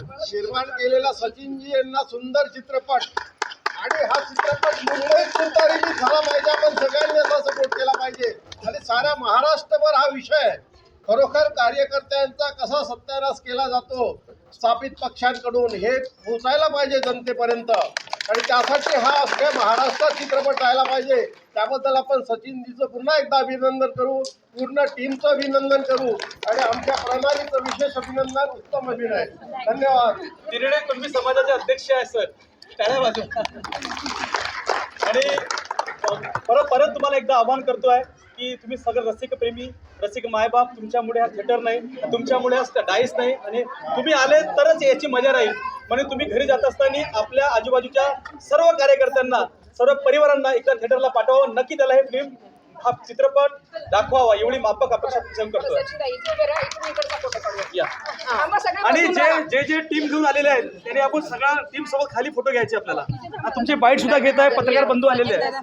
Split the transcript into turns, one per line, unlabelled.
निर्माण केलेला सचिनजी यांना सुंदर चित्रपट. आणि हा चित्रपट मुंबईत सुद्धा रिलीज झाला पाहिजे. आपण सगळ्यांनी असा सपोर्ट केला पाहिजे. आणि साऱ्या महाराष्ट्रभर हा विषय खरोखर कार्यकर्त्यांचा कसा सत्यानाश केला जातो स्थापित पक्षांकडून हे पोचायला पाहिजे जनतेपर्यंत. आणि त्यासाठी हा अख्ख्या महाराष्ट्रात चित्रपट राहायला पाहिजे. त्याबद्दल आपण सचिनजीचं पुन्हा एकदा अभिनंदन करू पूर्ण टीमचं अभिनंदन करू आणि आमच्या प्रणालीचं विशेष अभिनंदन उत्तम अभिनय. धन्यवाद.
तिरडे कुणबी समाजाचे अध्यक्ष आहे सर. त्याला बाजू. आणि परत परत तुम्हाला एकदा आवाहन आहे की तुम्ही सगळं रसिक प्रेमी रसिक मायबाप तुमच्यामुळे हा थिएटर नाही तुमच्यामुळे हा डाईस नाही आणि तुम्ही आले तरच याची मजा राहील. म्हणून तुम्ही घरी जात असताना आपल्या आजूबाजूच्या सर्व कार्यकर्त्यांना सर्व परिवारांना एकदा थिएटरला पाठवावं नक्की त्याला हे फिल्म हा चित्रपट दाखवावा एवढी माफक अपेक्षा आणि जे. जे जे टीम घेऊन आलेले आहेत त्याने आपण सगळ्या टीम सोबत खाली फोटो घ्यायचे आपल्याला. तुमचे बाईट सुद्धा घेत आहे पत्रकार बंधू आलेले आहेत.